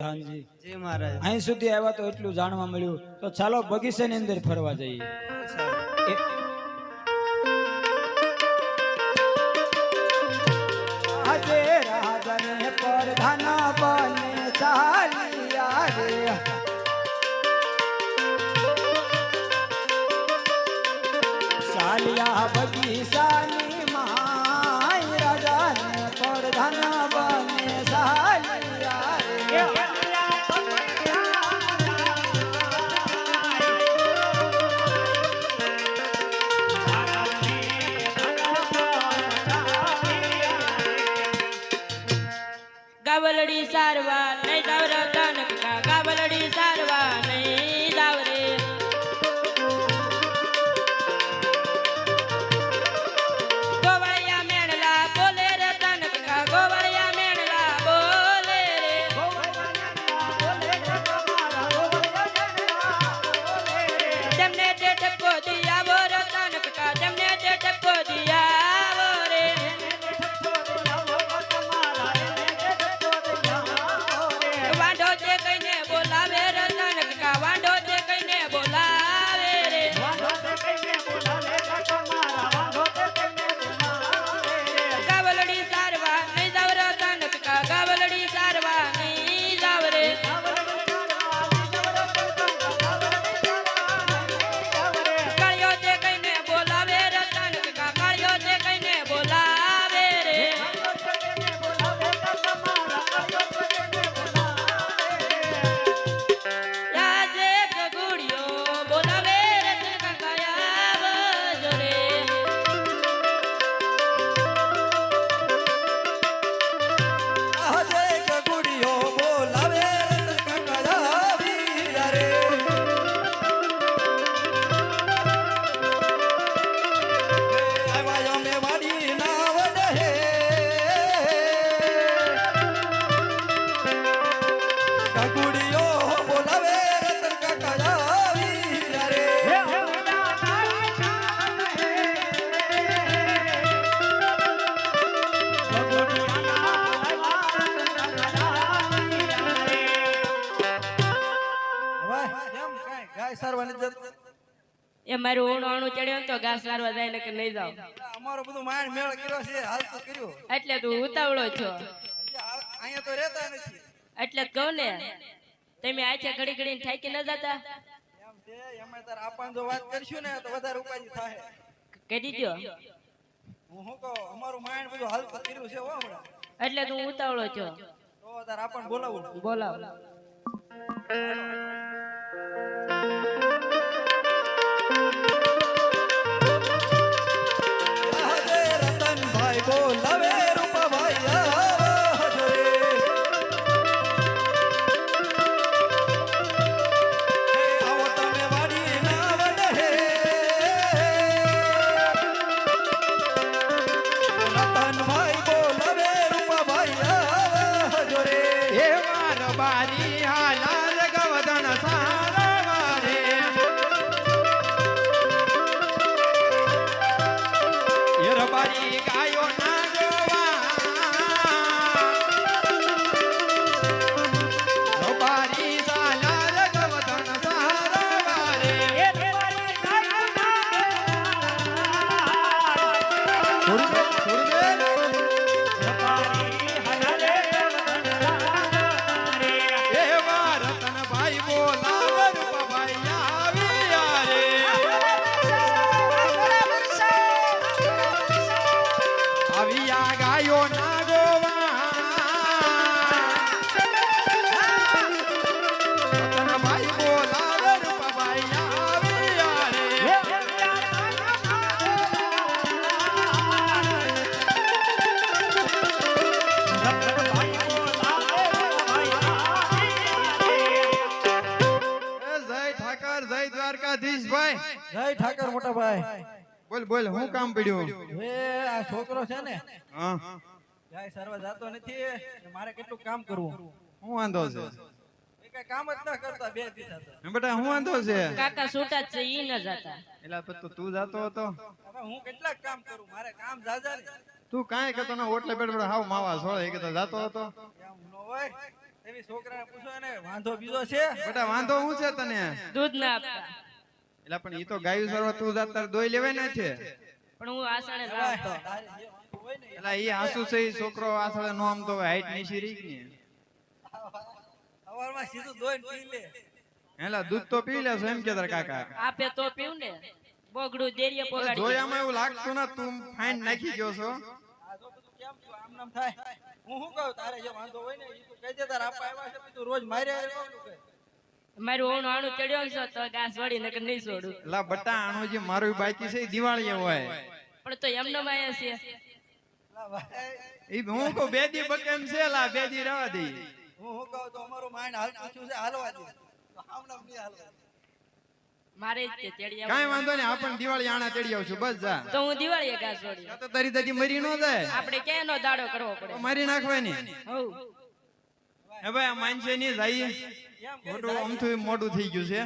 અહીં સુધી આવ્યા તો એટલું જાણવા મળ્યું. તો ચાલો બગીચાની અંદર ફરવા જઈએ. આજે રાજાને પ્રધાન બને ચાલ્યા રે ચાલ્યા બગીચાની ગાવલડી સારવા નહીં જાવ મારું ઓણું અણું ચડ્યો તો ઘાસ લારવા જાય ને કે નહીં જાવ અમારો બધું માણ મેળ કર્યો છે હાલ તો કર્યો. એટલે તું ઉતાવળો છો. અહીંયા તો રહેતા નથી. એટલે જ કહું ને તમે આચે ઘડી ઘડી થાકી ન જતા? એમ છે એમાં તાર આપણ જો વાત કરશું ને તો વધારે ઉપાજી થાય કહી દો હું હું કહું અમારું માઇન્ડ બધું હાલ તો કર્યું છે હો હમણાં. એટલે તું ઉતાવળો છો. તો તાર આપણ બોલાવું. બોલાવ. ભાઈ. બોલ બોલ હું કામ પડ્યું? હે આ છોકરો છે ને. હા. જાય સર્વ જાતો નથી મારે કેટલું કામ કરવું? હું વાંધો છે? કામ જ ના કરતા બે દીધા બેટા હું વાંધો છે? કાકા છૂટા છે ઈ ન જતા. એલા તો તું જાતો હતો? હવે હું કેટલાક કામ કરું? મારે કામ જાજા તું કાંઈ કરતો ના ઓટલે હાવ માવા સોળે કે તો જાતો હતો? એમ ન હોય એવી છોકરાને પૂછો એને વાંધો બીજો છે? બેટા વાંધો શું છે તને? દૂધ ના આપતા. એટલે પણ એ તો ગાયું સરવા તું જાત દોઈ લેવાય ને છે. પણ હું હોય ને એટલે એ આંસુ છે ઈ છોકરો આસળે નો આમ તો હાઈટની શીરી ને અવારમાં સીધું દોઈ પી લે. એલા દૂધ તો પી લેશો એમ કે તાર કાકા? આપે તો પીવું ને. બોગડું દેરીએ પોગાડી જોયામાં એવું લાગતું ના તું ફાઇન નાખી ગયો છો. આ જો બધું કેમ થયું? આમ નામ થાય. હું શું કહું? તારે જે વાંધો હોય ને એ તું કહી દે તારે આપા આવ્યા છે તું રોજ મારે હારે કોનું કહે? મારું ઓણું આણું ચડ્યો છે તો ઘાસ વળી નકર નહીં છોડું. એલા બટા આનું જે મારું બાકી છે ઈ હોય. પણ તો એમનો માયા છે. લા હું કહું બે દી બકેમ છે લા બે દી. રવા દઈ હું શું કહું તો અમારું માઇન્ડ હાલ પૂછ્યું છે હાલવા દે. તો નહીં હાલવા મારે જ તે તેડી વાંધો નહીં આપણ દિવાળી આણા તેડી આવશું બસ જા. તો હું દિવાળીએ ઘાસ વળી તો તારી દાદી મરી નો જાય. આપણે ક્યાં નો દાડો કરવો પડે? મારી નાખવાની. હઉ. હે ભાઈ આ માનશે નહીં જાય. એમ અમથું મોટું થઈ ગયું છે.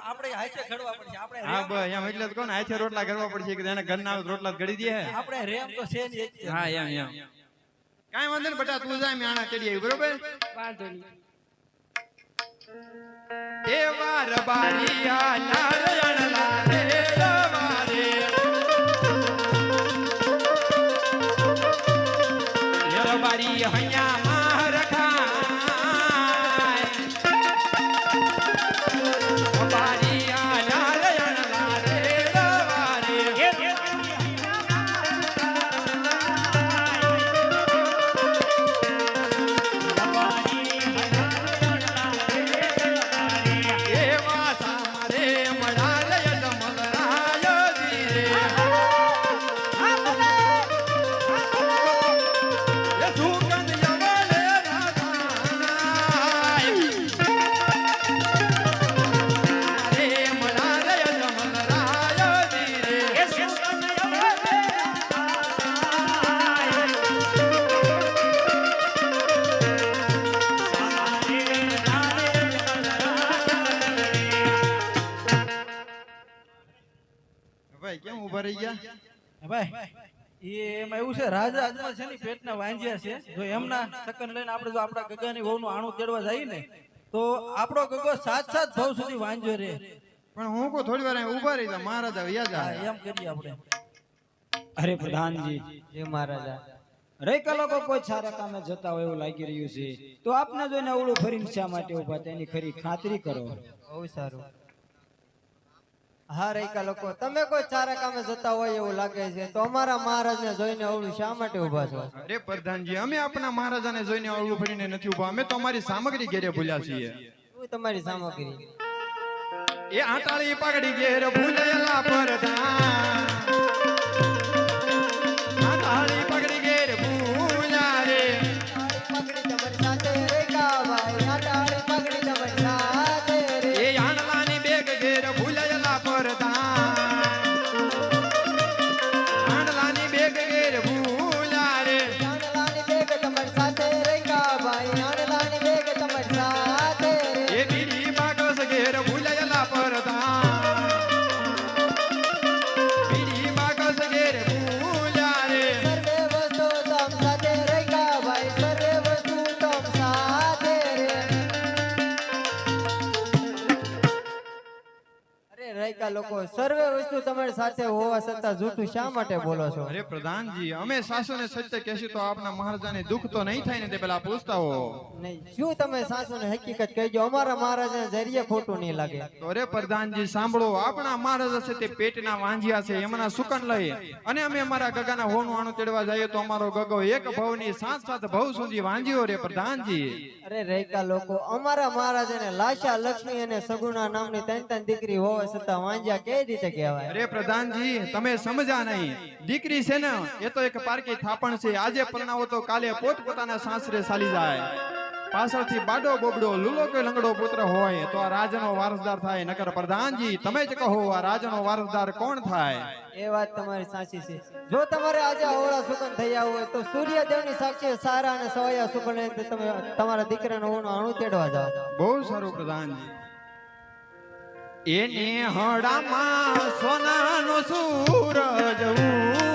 આપણે હાથે ખડવા પડશે આપણે હા બસ એમ એટલે જ હાથે રોટલા કરવા પડશે કે એને ઘરના રોટલા ઘડી દે? આપણે રેમ તો છે નહીં હા એમ એમ. કાંઈ વાંધો નહીં બટા તું જા આણા તેડી આવી બરોબર? વાંધો નહીં. એ વાર બારિયા નારાયણ ભાઈ કેમ ઊભા રહી ગયા? ભાઈ એમાં એવું છે રાજા આજમાં છે ને પેટના વાંજ્યા છે. જો એમના સકન લઈને આપણે જો આપણા ગગાની વહુનું આણું તેડવા જઈએ ને તો આપણો ગગો સાત સાત ભાવ સુધી વાંજ્યો રે પણ હું કો થોડી વાર ઊભા રહી મહારાજા વ્યાજ એમ કરીએ આપણે. અરે પ્રધાનજી જય મહારાજા રૈકા લોકો કોઈ સારા કામે જતા હોય એવું લાગી રહ્યું છે. તો આપને જોઈને અવળું ફરીને શા માટે ઊભા તેની ખરી ખાતરી કરો. બહુ સારું. હા રૈકા લોકો. તમે કોઈ સારા કામે જતા હોય એવું લાગે છે તો અમારા મહારાજને જોઈને અવળું શા માટે ઊભા છો? અરે પ્રધાનજી અમે આપણા મહારાજાને જોઈને અવળું ફરીને નથી ઊભા અમે તો અમારી સામગ્રી ઘેરે ભૂલ્યા છીએ. શું તમારી સામગ્રી? એ આટાળી પગડી ઘેર ભૂલેલા પ્રધાન. અરે લોકો સર્વે વસ્તુ તમારી સાથે હોવા છતાં જૂઠું શા માટે બોલો છો? અરે પ્રધાનજી અમે સાસુને સત્ય કહેશું તો આપના મહારાજાને દુઃખ તો નહીં થાય ને તે પેલા પૂછતા હો. નહીં શું તમે સાસુને હકીકત કહેજો અમારા મહારાજાને જરીએ ખોટું નહીં લાગે. અરે પ્રધાનજી સાંભળો આપણા મહારાજા છે તે પેટના વાંજિયા છે એમના સુકન લઈ. અને અમે અમારા ગગાના હોનું આણું તેડવા જઈએ તો અમારો ગગો એક ભવની સાત સાત ભવ સુધી વાંજ્યો રે પ્રધાનજી. અરે રહેતા લોકો અમારા મહારાજાને લાશા લક્ષ્મી અને સગુણા નામની ત્રણ ત્રણ દીકરી હોવા છતાં વાંજ્યા કઈ રીતે કહેવાય? અરે પ્રધાનજી તમે સમજા નહીં. દીકરી છે ને એ તો એક પારકી થાપણ છે. આજે પરણાવો તો કાલે પોત પોતાના સાસરે ચાલી જાય. પાછળથી બાડો બોબડો લુલો કે લંગડો પુત્ર હોય તો આ રાજનો વારસદાર થાય. નકર પ્રધાનજી તમે જ કહો આ રાજનો વારસદાર કોણ થાય? એ વાત તમારી સાચી છે. જો તમારે આજે અવળા સુગંધ થયા હોય તો સૂર્યદેવની સાક્ષી સારા અને સવાયા સુગન તમે તમારા દીકરાનો હોનું અણુ તેડવા જાઓ. બહુ સારું પ્રધાનજી. એને હડામાં સોનાનો સૂરજ ઉગે